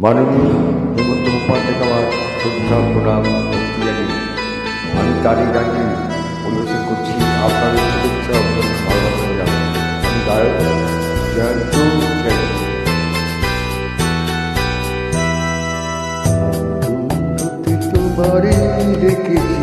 মাননীয় হেমন্ত মুখোপাধ্যায়কে আমার শ্রদ্ধা প্রণাম ভক্তি জানিয়ে আমি তারই গানটি পরিবেশন করছি আপনাদের শুভেচ্ছা আপনাদের ভালোবাসা জানাই আমি গায়ক, জয়ন্ত চ্যাটার্জি রেখেছি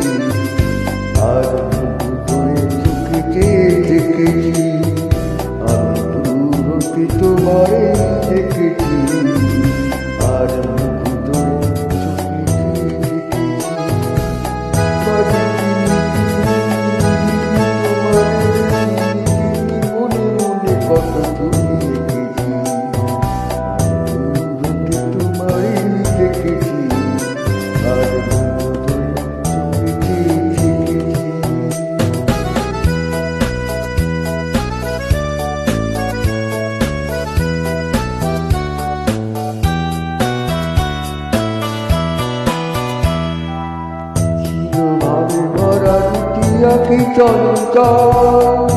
আঁকি চঞ্চল?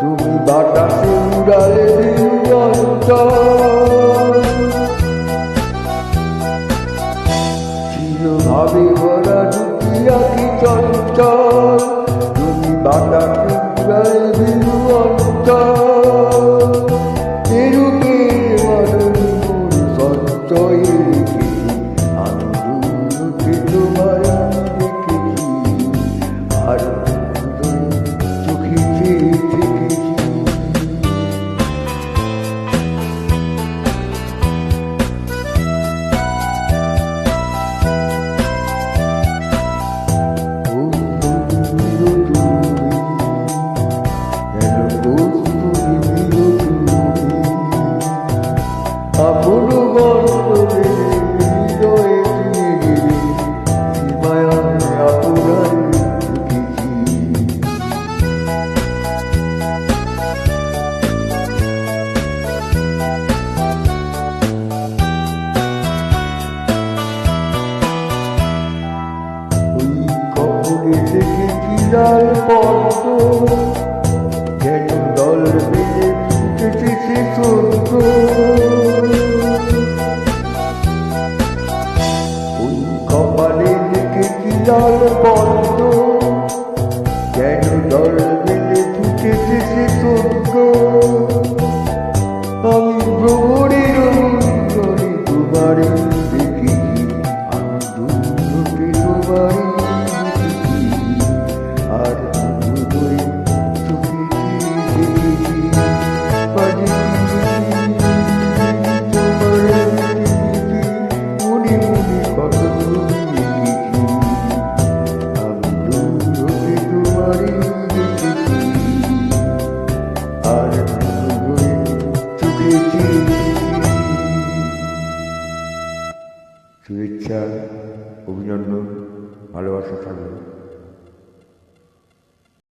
তুমি বাতাসে উড়ালে অঞ্চল চিরভাবে ভরা রুটি আঁকি চঞ্চল? তুমি বাতাসে উড়ালে অঞ্চল কখনে থেকে কিনার পদ্ম যেন দল বেড়ে ফুটেছে সে স্বর্গ ওই কপালে থেকে কিনার পদ্ম যেন দল বেড়ে ফুটেছে সে স্বর্গ আমি ভ্রমণের অঙ্গনে শুভেচ্ছা অভিনন্দন ভালোবাসা থাকবে।